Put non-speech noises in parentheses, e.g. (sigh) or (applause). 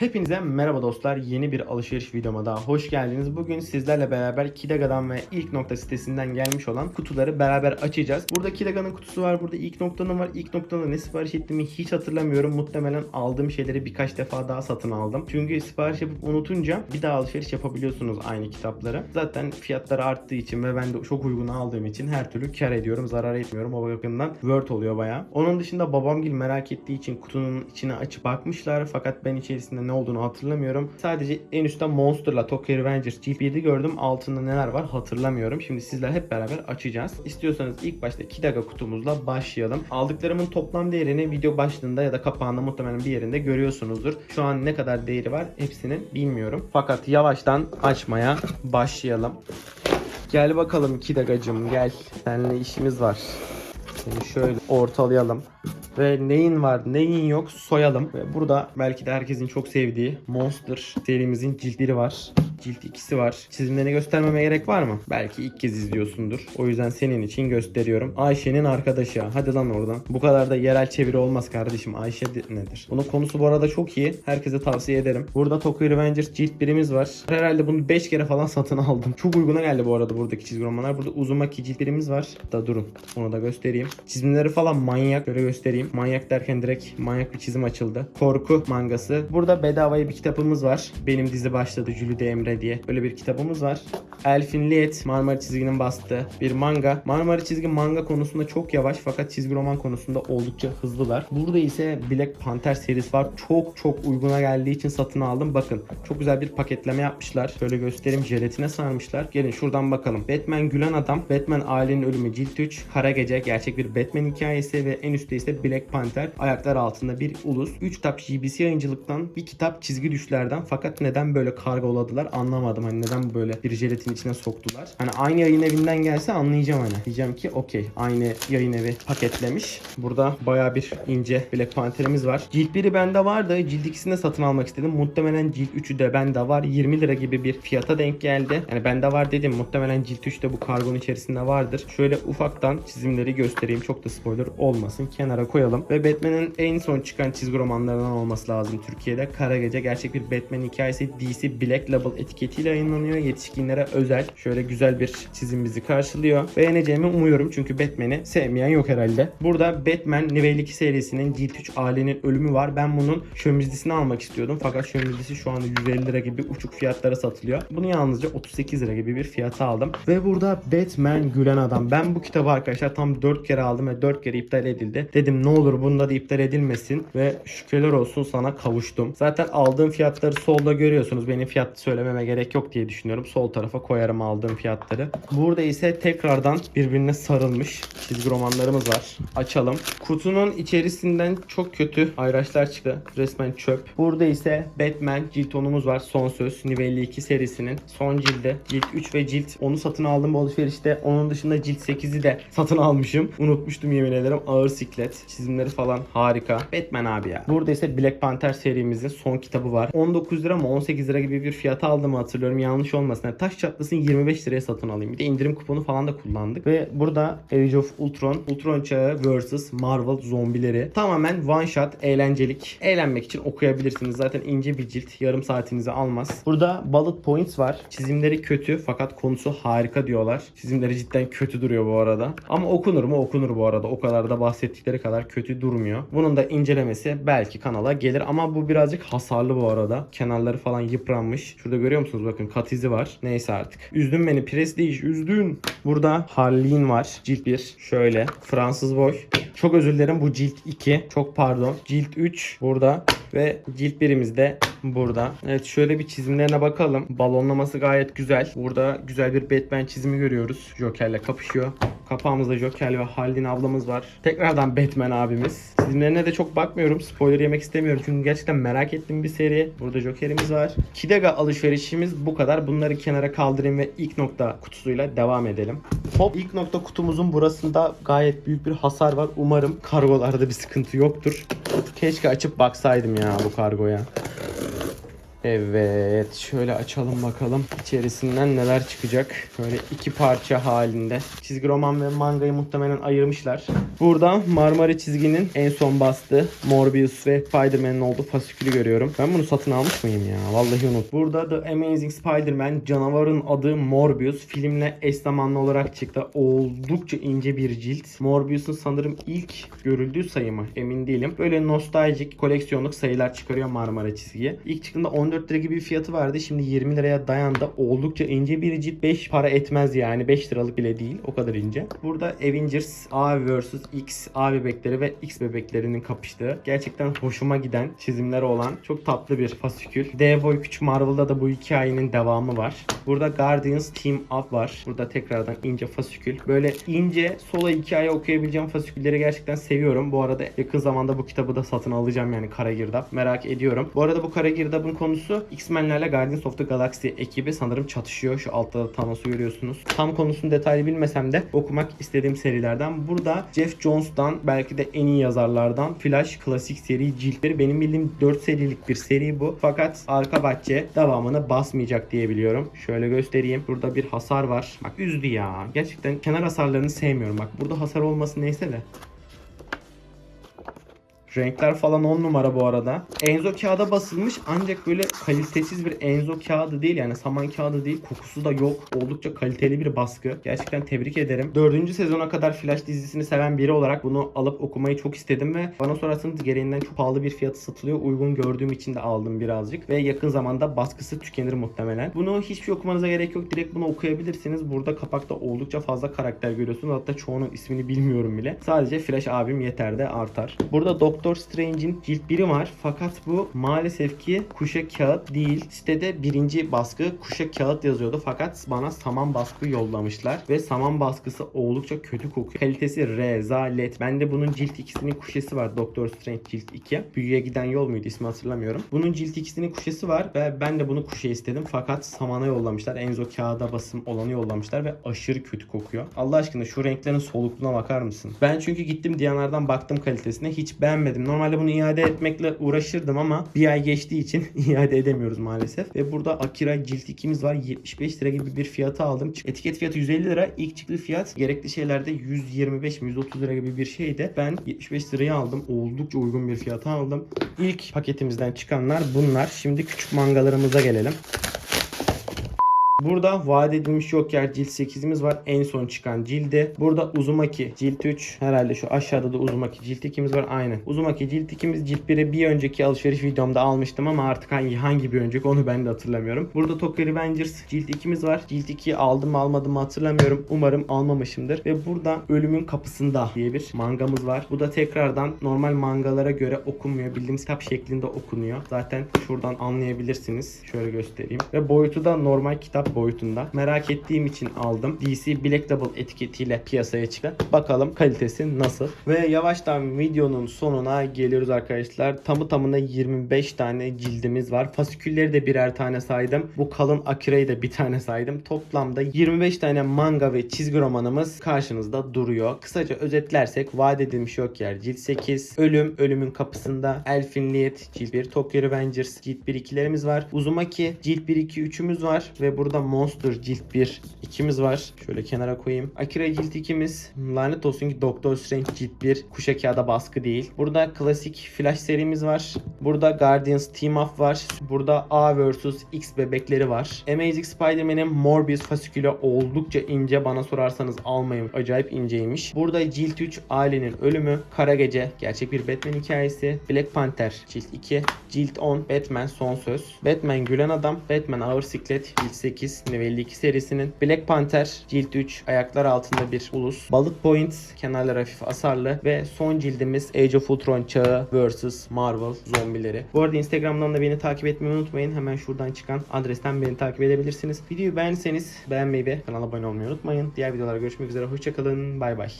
Hepinize merhaba dostlar. Yeni bir alışveriş videoma daha hoş geldiniz. Bugün sizlerle beraber Kidaga'dan ve ilk nokta sitesinden gelmiş olan kutuları beraber açacağız. Burada Kidaga'nın kutusu var. Burada ilk noktanın var. İlk noktanın ne sipariş ettiğimi hiç hatırlamıyorum. Muhtemelen aldığım şeyleri birkaç defa daha satın aldım. Çünkü sipariş yapıp unutunca bir daha alışveriş yapabiliyorsunuz aynı kitapları. Zaten fiyatları arttığı için ve ben de çok uygun aldığım için her türlü kar ediyorum. Zarar etmiyorum. O bakımdan Word oluyor bayağı. Onun dışında babamgil merak ettiği için kutunun içine açıp bakmışlar. Fakat ben içerisinde ne olduğunu hatırlamıyorum. Sadece en üstte Monster'la Tokyo Revengers Chief 7 gördüm. Altında neler var hatırlamıyorum. Şimdi sizler hep beraber açacağız. İstiyorsanız ilk başta Kidaga kutumuzla başlayalım. Aldıklarımın toplam değerini video başlığında ya da kapağında muhtemelen bir yerinde görüyorsunuzdur. Şu an ne kadar değeri var hepsini bilmiyorum. Fakat yavaştan açmaya başlayalım. Gel bakalım Kidagacım gel. Seninle işimiz var. Seni şöyle ortalayalım. Ve neyin var neyin yok soyalım. Ve burada belki de herkesin çok sevdiği Monster serimizin ciltleri var. Cilt ikisi var. Çizimlerini göstermeme gerek var mı? Belki ilk kez izliyorsundur. O yüzden senin için gösteriyorum. Ayşe'nin arkadaşı. Hadi lan oradan. Bu kadar da yerel çeviri olmaz kardeşim. Ayşe nedir? Bunun konusu bu arada çok iyi. Herkese tavsiye ederim. Burada Tokyo Revengers cilt birimiz var. Herhalde bunu 5 kere falan satın aldım. Çok uyguna geldi bu arada buradaki çizgi romanlar. Burada Uzumaki cilt birimiz var. Da durun. Onu da göstereyim. Çizimleri falan manyak. Böyle göstereyim. Manyak derken direkt manyak bir çizim açıldı. Korku mangası. Burada bedavaya bir kitabımız var. Benim dizi başladı Jülide Emre diye. Böyle bir kitabımız var. Elfin Liet Marmara çizginin bastığı bir manga. Marmara çizgi manga konusunda çok yavaş fakat çizgi roman konusunda oldukça hızlılar. Burada ise Black Panther serisi var. Çok çok uyguna geldiği için satın aldım. Bakın çok güzel bir paketleme yapmışlar. Şöyle göstereyim jelatine sarmışlar. Gelin şuradan bakalım. Batman Gülen Adam, Batman Ailenin Ölümü Cilt 3, Kara Gece gerçek bir Batman hikayesi ve en üstte ise Black Panther ayaklar altında bir ulus. 3 kitap GBC yayıncılıktan bir kitap çizgi düşlerden fakat neden böyle kargoladılar anlamadım. Hani neden böyle bir jelatin içine soktular. Hani aynı yayın evinden gelse anlayacağım hani. Diyeceğim ki okey aynı yayın evi paketlemiş. Burada baya bir ince Black Panther'imiz var. Cilt 1'i bende vardı. Cilt 2'sini de satın almak istedim. Muhtemelen cilt 3'ü de bende var. 20 lira gibi bir fiyata denk geldi. Yani bende var dedim. Muhtemelen cilt 3 de bu kargonun içerisinde vardır. Şöyle ufaktan çizimleri göstereyim. Çok da spoiler olmasın. Kenara koyalım. Ve Batman'in en son çıkan çizgi romanlarından olması lazım Türkiye'de. Kara Gece gerçek bir Batman hikayesi DC Black Label etiketiyle yayınlanıyor. Yetişkinlere özel. Şöyle güzel bir çizim bizi karşılıyor. Beğeneceğimi umuyorum çünkü Batman'i sevmeyen yok herhalde. Burada Batman Level 2 serisinin Cilt 3 ailenin ölümü var. Ben bunun şömizlisini almak istiyordum. Fakat şömizlisi şu anda 150 lira gibi uçuk fiyatlara satılıyor. Bunu yalnızca 38 lira gibi bir fiyata aldım. Ve burada Batman Gülen Adam. Ben bu kitabı arkadaşlar tam 4 kere aldım ve 4 kere iptal edildi. Dedim ne olur bunda da iptal edilmesin ve şükürler olsun sana kavuştum. Zaten aldığım fiyatları solda görüyorsunuz. Benim fiyat söylememe gerek yok diye düşünüyorum. Sol tarafa koyarım aldığım fiyatları. Burada ise tekrardan birbirine sarılmış çizgi romanlarımız var. Açalım. Kutunun içerisinden çok kötü ayraçlar çıktı. Resmen çöp. Burada ise Batman cilt onumuz var. Son söz. Nivelli 2 serisinin son cildi. Cilt 3 ve cilt onu satın aldım bu alışverişte. Onun dışında cilt 8'i de satın almışım. Unutmuştum yemin ederim. Ağır siklet. Çizimleri falan harika. Batman abi ya. Burada ise Black Panther serimizin son kitabı var. 19 lira mı 18 lira gibi bir fiyata aldığımı hatırlıyorum. Yanlış olmasın. Yani taş çatlasın 25 liraya satın alayım. Bir de indirim kuponu falan da kullandık. Ve burada Age of Ultron, Ultron çağı vs Marvel zombileri. Tamamen one shot eğlencelik. Eğlenmek için okuyabilirsiniz. Zaten ince bir cilt. Yarım saatinizi almaz. Burada bullet points var. Çizimleri kötü fakat konusu harika diyorlar. Çizimleri cidden kötü duruyor bu arada. Ama okunur mu? Okunur bu arada. O kadar da bahsettikleri kadar kötü durmuyor. Bunun da incelemesi belki kanala gelir ama bu birazcık hasarlı bu arada. Kenarları falan yıpranmış. Şurada görüyor musunuz? Bakın kat izi var. Neyse artık. Üzdün beni Prestige üzdün. Burada Harleen var. Cilt 1. Şöyle. Fransız boy. Çok özür dilerim bu cilt 2. Çok pardon. Cilt 3 burada. Ve cilt birimiz de burada. Evet şöyle bir çizimlerine bakalım. Balonlaması gayet güzel. Burada güzel bir Batman çizimi görüyoruz. Joker'le kapışıyor. Kapağımızda Joker ve Haldin ablamız var. Tekrardan Batman abimiz. Çizimlerine de çok bakmıyorum. Spoiler yemek istemiyorum. Çünkü gerçekten merak ettiğim bir seri. Burada Joker'imiz var. Kidaga alışverişimiz bu kadar. Bunları kenara kaldırayım ve ilk nokta kutusuyla devam edelim. Hop ilk nokta kutumuzun burasında gayet büyük bir hasar var. Umarım kargolarda bir sıkıntı yoktur. Keşke açıp baksaydım ya bu kargoya. Evet şöyle açalım bakalım içerisinden neler çıkacak. Böyle iki parça halinde. Çizgi roman ve mangayı muhtemelen ayırmışlar. Burada Marmara çizginin en son bastığı Morbius ve Spider-Man'in olduğu fasikülü görüyorum. Ben bunu satın almış mıyım ya? Vallahi unut. Burada The Amazing Spider-Man canavarın adı Morbius filmle eş zamanlı olarak çıktı. Oldukça ince bir cilt. Morbius'un sanırım ilk görüldüğü sayı mı? Emin değilim. Böyle nostaljik koleksiyonluk sayılar çıkarıyor Marmara çizgiye. İlk çıktığında 14 lira gibi bir fiyatı vardı. Şimdi 20 liraya dayandı. Oldukça ince bir cilt. 5 para etmez yani. 5 liralık bile değil. O kadar ince. Burada Avengers A vs X A bebekleri ve X bebeklerinin kapıştığı gerçekten hoşuma giden çizimleri olan çok tatlı bir fasikül. Dev Boy Küçük Marvel'da da bu hikayenin devamı var. Burada Guardians Team Up var. Burada tekrardan ince fasikül. Böyle ince solo hikaye okuyabileceğim fasikülleri gerçekten seviyorum. Bu arada yakın zamanda bu kitabı da satın alacağım yani Kara Girdap. Merak ediyorum. Bu arada bu Kara Girdap'ın konusu X-Men'lerle Guardians of the Galaxy ekibi sanırım çatışıyor. Şu altta da Thanos'u görüyorsunuz. Tam konusunu detaylı bilmesem de okumak istediğim serilerden. Burada Jeff Jones'dan belki de en iyi yazarlardan Flash klasik seri ciltleri. Benim bildiğim 4 serilik bir seri bu. Fakat arka bahçe devamını basmayacak diye biliyorum. Şöyle göstereyim. Burada bir hasar var. Bak üzdü ya. Gerçekten kenar hasarlarını sevmiyorum. Bak burada hasar olması neyse de. Renkler falan 10 numara bu arada. Enzo kağıda basılmış ancak böyle kalitesiz bir Enzo kağıdı değil yani saman kağıdı değil. Kokusu da yok. Oldukça kaliteli bir baskı. Gerçekten tebrik ederim. Dördüncü sezona kadar Flash dizisini seven biri olarak bunu alıp okumayı çok istedim ve bana sorarsanız gereğinden çok pahalı bir fiyatı satılıyor. Uygun gördüğüm için de aldım birazcık ve yakın zamanda baskısı tükenir muhtemelen. Bunu hiçbir şey okumanıza gerek yok. Direkt bunu okuyabilirsiniz. Burada kapakta oldukça fazla karakter görüyorsunuz. Hatta çoğunun ismini bilmiyorum bile. Sadece Flash abim yeter de artar. Burada Doctor Strange'in cilt 1'i var. Fakat bu maalesef ki kuşa kağıt değil. Sitede birinci baskı kuşa kağıt yazıyordu. Fakat bana saman baskı yollamışlar. Ve saman baskısı oldukça kötü kokuyor. Kalitesi rezalet. Bende bunun cilt ikisinin kuşesi var. Doctor Strange cilt 2. Büyüye giden yol muydu ismi hatırlamıyorum. Bunun cilt ikisinin kuşesi var ve ben de bunu kuşe istedim. Fakat samana yollamışlar. Enzo kağıda basım olanı yollamışlar ve aşırı kötü kokuyor. Allah aşkına şu renklerin solukluğuna bakar mısın? Ben çünkü gittim Diyanar'dan baktım kalitesine. Hiç beğenmedim. Normalde bunu iade etmekle uğraşırdım ama bir ay geçtiği için (laughs) iade edemiyoruz maalesef. Ve burada Akira cilt 2'miz var. 75 lira gibi bir fiyatı aldım. Etiket fiyatı 150 lira. İlk çıktığı fiyat gerekli şeylerde 125 mi 130 lira gibi bir şeydi. Ben 75 liraya aldım. Oldukça uygun bir fiyata aldım. İlk paketimizden çıkanlar bunlar. Şimdi küçük mangalarımıza gelelim. Burada vaat edilmiş Joker cilt 8'imiz var. En son çıkan cildi. Burada Uzumaki cilt 3. Herhalde şu aşağıda da Uzumaki cilt 2'miz var. Aynen. Uzumaki cilt 2'miz cilt 1'i bir önceki alışveriş videomda almıştım ama artık hangi hangi bir önceki onu ben de hatırlamıyorum. Burada Tokyo Revengers cilt 2'miz var. Cilt 2'yi aldım almadım mı hatırlamıyorum. Umarım almamışımdır. Ve burada Ölümün Kapısında diye bir mangamız var. Bu da tekrardan normal mangalara göre okunmuyor. Bildiğimiz kitap şeklinde okunuyor. Zaten şuradan anlayabilirsiniz. Şöyle göstereyim. Ve boyutu da normal kitap boyutunda. Merak ettiğim için aldım. DC Black Label etiketiyle piyasaya çıktı. Bakalım kalitesi nasıl. Ve yavaştan videonun sonuna geliyoruz arkadaşlar. Tamı tamına 25 tane cildimiz var. Fasikülleri de birer tane saydım. Bu kalın Akira'yı da bir tane saydım. Toplamda 25 tane manga ve çizgi romanımız karşınızda duruyor. Kısaca özetlersek vaat edilmiş yok yer cilt 8, Ölüm, Ölümün Kapısında, Elfin Lied, cilt 1, Tokyo Revengers, cilt 1 2'lerimiz var. Uzumaki, cilt 1 2 3'ümüz var ve burada Monster cilt 1 2'miz var. Şöyle kenara koyayım. Akira cilt 2'miz. Lanet olsun ki Doctor Strange cilt 1 kuşa kağıda baskı değil. Burada klasik Flash serimiz var. Burada Guardians Team Up var. Burada A vs X bebekleri var. Amazing Spider-Man'in Morbius fasikülü oldukça ince. Bana sorarsanız almayın. Acayip inceymiş. Burada cilt 3 ailenin ölümü. Kara Gece gerçek bir Batman hikayesi. Black Panther cilt 2. Cilt 10 Batman son söz. Batman Gülen Adam. Batman Ağır Siklet cilt 8. New 52 serisinin. Black Panther cilt 3 ayaklar altında bir ulus. Bullet Point kenarlar hafif asarlı ve son cildimiz Age of Ultron çağı vs Marvel zombileri. Bu arada Instagram'dan da beni takip etmeyi unutmayın. Hemen şuradan çıkan adresten beni takip edebilirsiniz. Videoyu beğendiyseniz beğenmeyi ve kanala abone olmayı unutmayın. Diğer videolara görüşmek üzere. Hoşçakalın. Bay bay.